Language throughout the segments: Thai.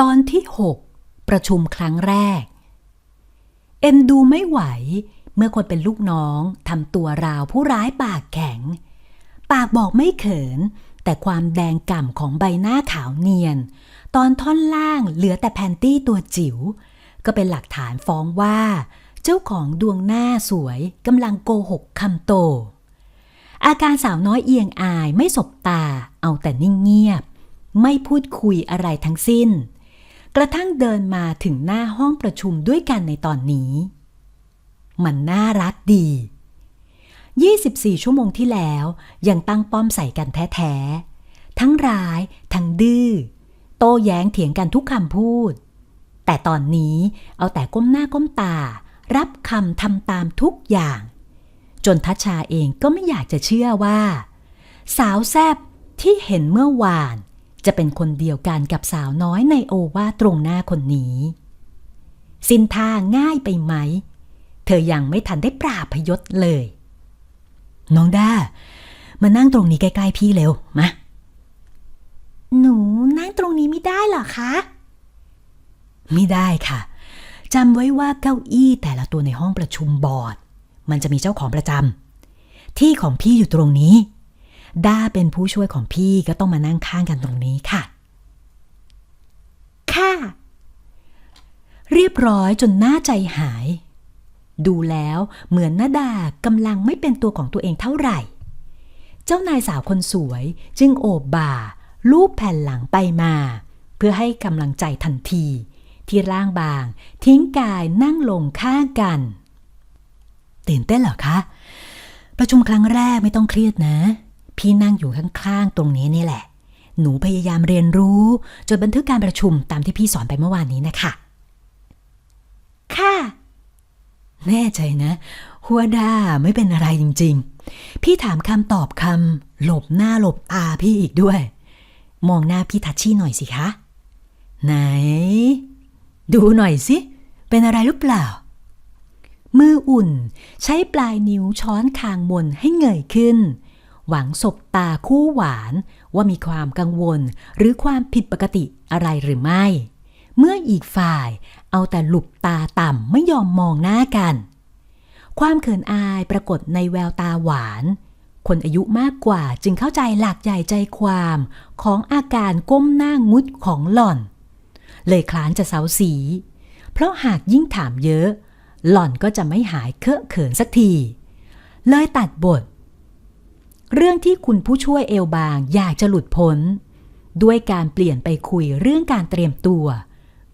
ตอนที่ 6 ประชุมครั้งแรก เอ็นดูไม่ไหว เมื่อคนเป็นลูกน้องทำตัวราวผู้ร้ายปากแข็ง ปากบอกไม่เขิน แต่ความแดงก่ำของใบหน้าขาวเนียน ตอนท่อนล่างเหลือแต่แพนตี้ตัวจิ๋ว ก็เป็นหลักฐานฟ้องว่า เจ้าของดวงหน้าสวยกำลังโกหกคำโต อาการสาวน้อยเอียงอายไม่สบตา เอาแต่นิ่งเงียบ ไม่พูดคุยอะไรทั้งสิ้น กระทั่งเดินมาถึงหน้าห้องประชุมด้วยกันในตอนนี้ มันน่ารักดี 24 ชั่วโมงที่แล้วยังตั้งป้อมใส่กันแท้ๆ ทั้งร้าย ทั้งดื้อ โต้แย้งเถียงกันทุกคำพูด แต่ตอนนี้เอาแต่ก้มหน้าก้มตา รับคำทำตามทุกอย่าง จนทัชชาเองก็ไม่อยากจะเชื่อว่า สาวแซบที่เห็นเมื่อวาน จะเป็นคนเดียวกันกับสาวน้อยในโอวาทตรงหน้าคนนี้ สินทาง่ายไปไหม เธอยังไม่ทันได้ปราบพยศเลย น้องด้า มานั่งตรงนี้ใกล้ๆพี่เร็ว มา หนูนั่งตรงนี้ไม่ได้หรอคะ ไม่ได้ค่ะจำไว้ว่าเก้าอี้แต่ละตัวในห้องประชุมบอร์ด มันจะมีเจ้าของประจำที่ของพี่อยู่ตรงนี้ ด้าเป็นผู้ช่วยของพี่ก็ต้องมานั่งข้างกันตรงนี้ค่ะ ค่ะ เรียบร้อยจนหน้าใจหาย ดูแล้วเหมือนนาดากำลังไม่เป็นตัวของตัวเองเท่าไหร่ เจ้านายสาวคนสวยจึงโอบบ่า ลูบแผ่นหลังไปมา เพื่อให้กำลังใจทันที ที่ร่างบาง ทิ้งกายนั่งลงข้างกันตื่นเต้นเหรอคะ ประชุมครั้งแรกไม่ต้องเครียดนะ พี่นั่งอยู่ข้างๆตรงนี้นี่แหละ หนูพยายามเรียนรู้จนบันทึกการประชุมตามที่พี่สอนไปเมื่อวานนี้นะคะ ค่ะ แน่ใจนะ หัวด้าไม่เป็นอะไรจริง ๆ พี่ถามคำตอบคำหลบหน้าหลบตาพี่อีกด้วย มองหน้าพี่ทัชชี่หน่อยสิคะ ไหน ดูหน่อยสิ เป็นอะไรหรือเปล่ามืออุ่น ใช้ปลายนิ้วช้อนคางมนให้เงยขึ้น หวังสบตาคู่หวานว่ามีความกังวลหรือความผิดปกติอะไรหรือไม่ เมื่ออีกฝ่ายเอาแต่หลุบตาต่ำไม่ยอมมองหน้ากัน ความเขินอายปรากฏในแววตาหวาน คนอายุมากกว่าจึงเข้าใจหลักใหญ่ใจความของอาการก้มหน้างุดของหล่อน เลยคลานจะเสาสี เพราะหากยิ่งถามเยอะ หล่อนก็จะไม่หายเคอะเขินสักที เลยตัดบท เรื่องที่คุณผู้ช่วยเอลบางอยากจะหลุดพ้น ด้วยการเปลี่ยนไปคุยเรื่องการเตรียมตัว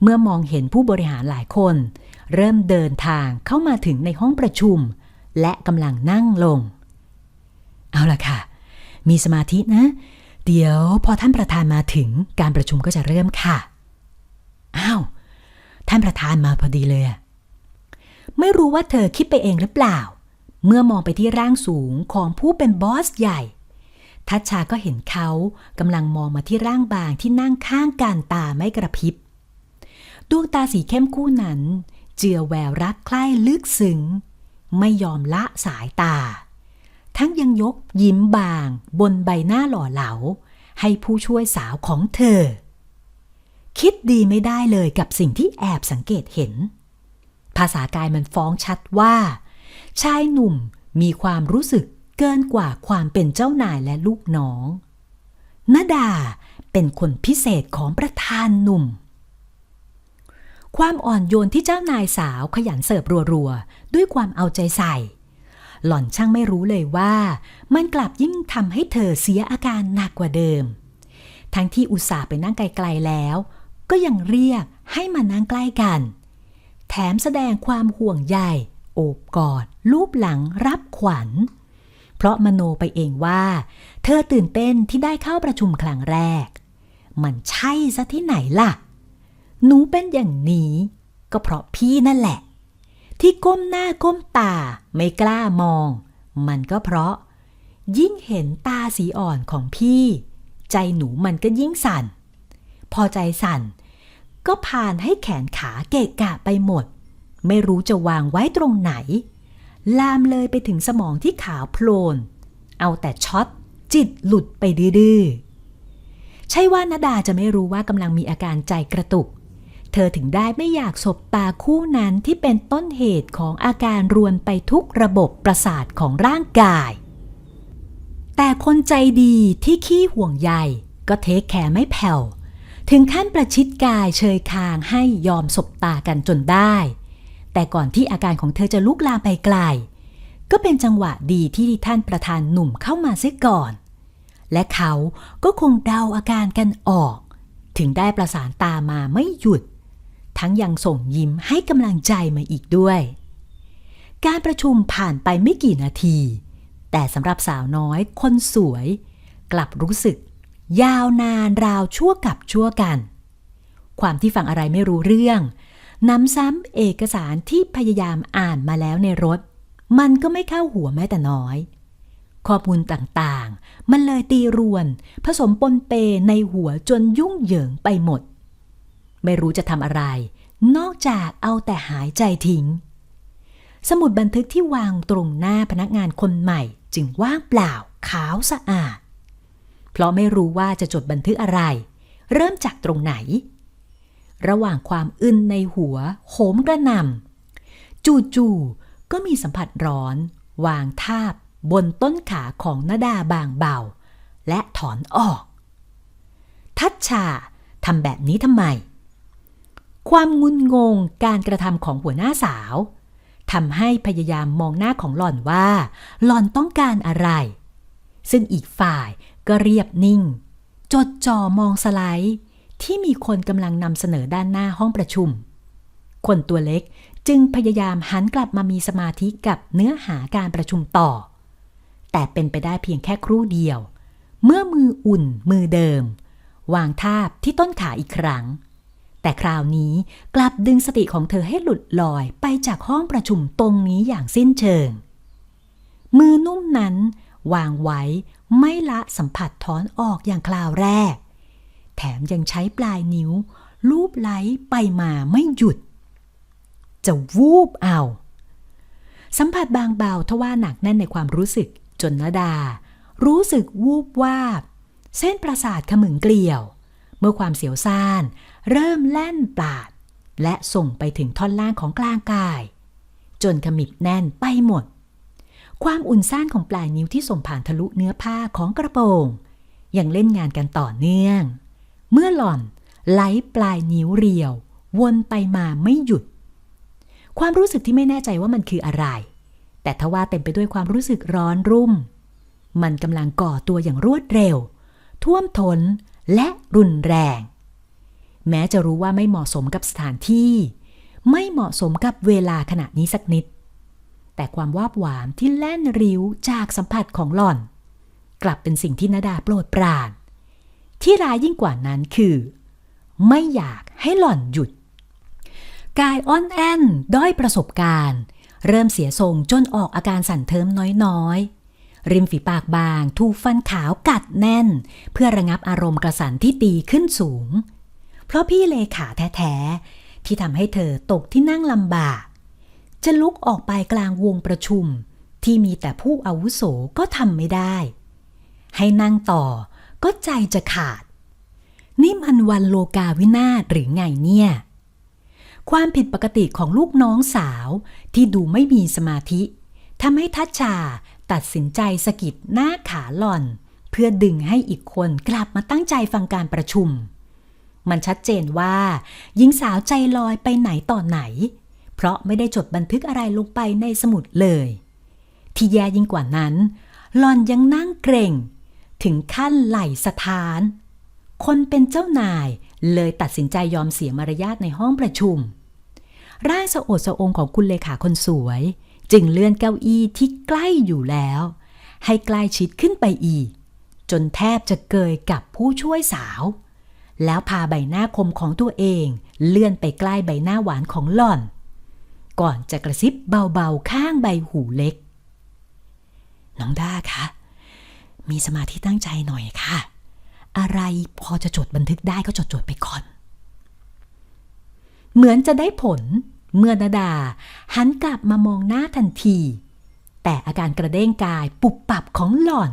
เมื่อมองเห็นผู้บริหารหลายคน เริ่มเดินทางเข้ามาถึงในห้องประชุม และกำลังนั่งลง เอาล่ะค่ะ มีสมาธินะ เดี๋ยวพอท่านประธานมาถึงการประชุมก็จะเริ่มค่ะ อ้าว ท่านประธานมาพอดีเลย ไม่รู้ว่าเธอคิดไปเองหรือเปล่า เมื่อมองไปที่ร่างสูงของผู้เป็นบอสใหญ่ ทัชชาก็เห็นเขากำลังมองมาที่ร่างบางที่นั่งข้างกันตาไม่กระพริบ ดวงตาสีเข้มคู่นั้น เจือแววรักใคร่ลึกซึ้งไม่ยอมละสายตา ทั้งยังยกยิ้มบางบนใบหน้าหล่อเหลา ให้ผู้ช่วยสาวของเธอ คิดดีไม่ได้เลยกับสิ่งที่แอบสังเกตเห็น ภาษากายมันฟ้องชัดว่า ชายหนุ่มมีความรู้สึกเกินกว่าความเป็นเจ้านายและลูกน้องนดาเป็นคนพิเศษของประธานหนุ่ม ความอ่อนโยนที่เจ้านายสาวขยันเสิร์ฟรัวๆ ด้วยความเอาใจใส่ หล่อนช่างไม่รู้เลยว่า มันกลับยิ่งทำให้เธอเสียอาการหนักกว่าเดิม ทั้งที่อุตส่าห์ไปนั่งไกลๆแล้ว ก็ยังเรียกให้มานั่งใกล้กัน แถมแสดงความห่วงใย โอบกอด ลูบหลังรับขวัญ เพราะมโนไปเองว่า เธอตื่นเต้นที่ได้เข้าประชุมครั้งแรก มันใช่ซะที่ไหนล่ะ หนูเป็นอย่างนี้ ก็เพราะพี่นั่นแหละ ที่ก้มหน้าก้มตาไม่กล้ามอง มันก็เพราะ ยิ่งเห็นตาสีอ่อนของพี่ ใจหนูมันก็ยิ่งสั่น พอใจสั่น ก็ผ่านให้แขนขาเกะกะไปหมด ไม่รู้จะวางไว้ตรงไหน ลามเลยไปถึงสมองที่ขาวโพลน เอาแต่ช็อต จิตหลุดไปดื้อใช่ว่านาดาจะไม่รู้ว่ากำลังมีอาการใจกระตุก เธอถึงได้ไม่อยากสบตาคู่นั้นที่เป็นต้นเหตุของอาการรวนไปทุกระบบประสาทของร่างกาย แต่คนใจดีที่ขี้ห่วงใยก็เทคแคร์ไม่แผ่วถึงขั้นประชิดกายเชยคางให้ยอมสบตากันจนได้ แต่ก่อนที่อาการของเธอจะลุกลามไปไกล ก็เป็นจังหวะดีที่ท่านประธานหนุ่มเข้ามาเสียก่อน และเขาก็คงเดาอาการกันออก ถึงได้ประสานตามาไม่หยุด ทั้งยังส่งยิ้มให้กำลังใจมาอีกด้วย การประชุมผ่านไปไม่กี่นาที แต่สำหรับสาวน้อยคนสวย กลับรู้สึก ยาวนานราวชั่วกับชั่วกัน ความที่ฟังอะไรไม่รู้เรื่อง น้ำซ้ำเอกสารที่พยายามอ่านมาแล้วในรถ มันก็ไม่เข้าหัวแม้แต่น้อย ข้อมูลต่างๆ มันเลยตีรวน ผสมปนเปในหัวจนยุ่งเหยิงไปหมด ไม่รู้จะทำอะไร นอกจากเอาแต่หายใจทิ้ง สมุดบันทึกที่วางตรงหน้าพนักงานคนใหม่จึงว่างเปล่าขาวสะอาด เพราะไม่รู้ว่าจะจดบันทึกอะไร เริ่มจากตรงไหน ระหว่างความอึนในหัว โหมกระหน่ำจู่ๆก็มีสัมผัสร้อน วางทาบบนต้นขาของนาดาบางเบา และถอนออก ทัชชาทำแบบนี้ทำไม ความงุนงงการกระทำของหัวหน้าสาวทำให้พยายามมองหน้าของหล่อนว่าหล่อนต้องการอะไร ซึ่งอีกฝ่ายก็เรียบนิ่ง จดจ่อมองสไลด์ ที่มีคนกำลังนำเสนอด้านหน้าห้องประชุม คนตัวเล็กจึงพยายามหันกลับมามีสมาธิกับเนื้อหาการประชุมต่อ แต่เป็นไปได้เพียงแค่ครู่เดียว เมื่อมืออุ่นมือเดิม วางทาบที่ต้นขาอีกครั้ง แต่คราวนี้กลับดึงสติของเธอให้หลุดลอยไปจากห้องประชุมตรงนี้อย่างสิ้นเชิง มือนุ่มนั้น วางไว้ไม่ละสัมผัสถอนออกอย่างคราวแรก แถมยังใช้ปลายนิ้ว ลูบไล้ไปมาไม่หยุด จะวูบเอา สัมผัสบางเบาทว่าหนักแน่นในความรู้สึกจนนดา รู้สึกวูบวาบ เส้นประสาทขมึงเกลียว เมื่อความเสียวซ่าน เริ่มแล่นปาด และส่งไปถึงท่อนล่างของกลางกาย จนขมิบแน่นไปหมด ความอุ่นซ่านของปลายนิ้วที่ส่งผ่านทะลุเนื้อผ้าของกระโปรงยังเล่นงานกันต่อเนื่อง เมื่อหล่อนไหลปลายนิ้วเรียว วนไปมาไม่หยุด ความรู้สึกที่ไม่แน่ใจว่ามันคืออะไร แต่ทว่าเต็มไปด้วยความรู้สึกร้อนรุ่ม มันกำลังก่อตัวอย่างรวดเร็ว ท่วมท้นและรุนแรง แม้จะรู้ว่าไม่เหมาะสมกับสถานที่ ไม่เหมาะสมกับเวลาขณะนี้สักนิด แต่ความวาบหวามที่แล่นริ้วจากสัมผัสของหล่อน กลับเป็นสิ่งที่นาดาโปรดปราน ที่ร้ายยิ่งกว่านั้นคือ ไม่อยากให้หล่อนหยุด กายอ้อนแอนด้อยประสบการณ์ เริ่มเสียทรงจนออกอาการสั่นเทิมน้อยๆ ริมฝีปากบางถูกฟันขาวกัดแน่น เพื่อระงับอารมณ์กระสันที่ตีขึ้นสูง เพราะพี่เลขาแท้ๆ ที่ทำให้เธอตกที่นั่งลำบาก จะลุกออกไปกลางวงประชุม ที่มีแต่ผู้อาวุโสก็ทำไม่ได้ ให้นั่งต่อ ก็ใจจะขาด นี่มันวันโลกาวินาศหรือไงเนี่ย ความผิดปกติของลูกน้องสาวที่ดูไม่มีสมาธิทำให้ทัชชาตัดสินใจสะกิดหน้าขาหล่อน เพื่อดึงให้อีกคนกลับมาตั้งใจฟังการประชุม มันชัดเจนว่า หญิงสาวใจลอยไปไหนต่อไหน เพราะไม่ได้จดบันทึกอะไรลงไปในสมุดเลย ที่แย่ยิ่งกว่านั้นหล่อนยังนั่งเกรง ถึงขั้นไหลสถาน คนเป็นเจ้านายเลยตัดสินใจยอมเสียมารยาทในห้องประชุม ร่างสะโอดสะองของคุณเลขาคนสวย จึงเลื่อนเก้าอี้ที่ใกล้อยู่แล้ว ให้ใกล้ชิดขึ้นไปอีก จนแทบจะเกยกับผู้ช่วยสาว แล้วพาใบหน้าคมของตัวเอง เลื่อนไปใกล้ใบหน้าหวานของหล่อน ก่อนจะกระซิบเบาๆข้างใบหูเล็ก น้องด้าคะ มีสมาธิตั้งใจหน่อยค่ะ อะไรพอจะจดบันทึกได้ก็จดจดไปก่อน เหมือนจะได้ผล เมื่อนาดา หันกลับมามองหน้าทันที แต่อาการกระเด้งกายปุบปับของหล่อน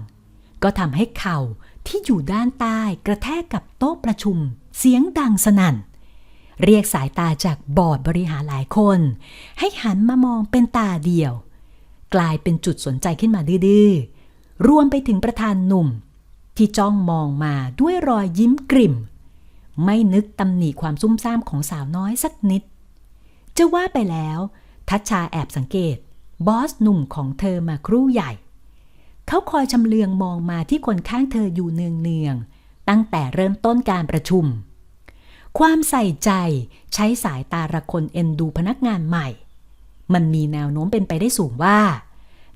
ก็ทำให้เข่าที่อยู่ด้านใต้กระแทกกับโต๊ะประชุม เสียงดังสนั่น เรียกสายตาจากบอร์ดบริหารหลายคน ให้หันมามองเป็นตาเดียว กลายเป็นจุดสนใจขึ้นมาดื้อๆ รวมไปถึงประธานหนุ่ม ที่จ้องมองมาด้วยรอยยิ้มกริ่ม ไม่นึกตำหนิความซุ่มซ่ามของสาวน้อยสักนิด จะว่าไปแล้ว ทัชชาแอบสังเกต บอสหนุ่มของเธอมาครู่ใหญ่ เขาคอยชำเลืองมองมาที่คนข้างเธออยู่เนืองๆตั้งแต่เริ่มต้นการประชุม ความใส่ใจใช้สายตาระคนเอ็นดูพนักงานใหม่ มันมีแนวโน้มเป็นไปได้สูงว่า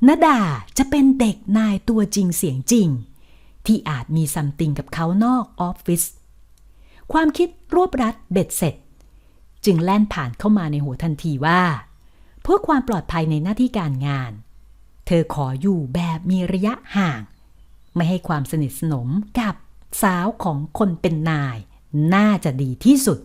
นดาจะเป็นเด็กนายตัวจริงเสียงจริง ที่อาจมีซัมติงกับเขานอกออฟฟิศความคิดรวบรัดเบ็ดเสร็จ จึงแล่นผ่านเข้ามาในหัวทันทีว่า เพื่อความปลอดภัยในหน้าที่การงาน เธอขออยู่แบบมีระยะห่าง ไม่ให้ความสนิทสนมกับสาวของคนเป็นนาย น่าจะดีที่สุด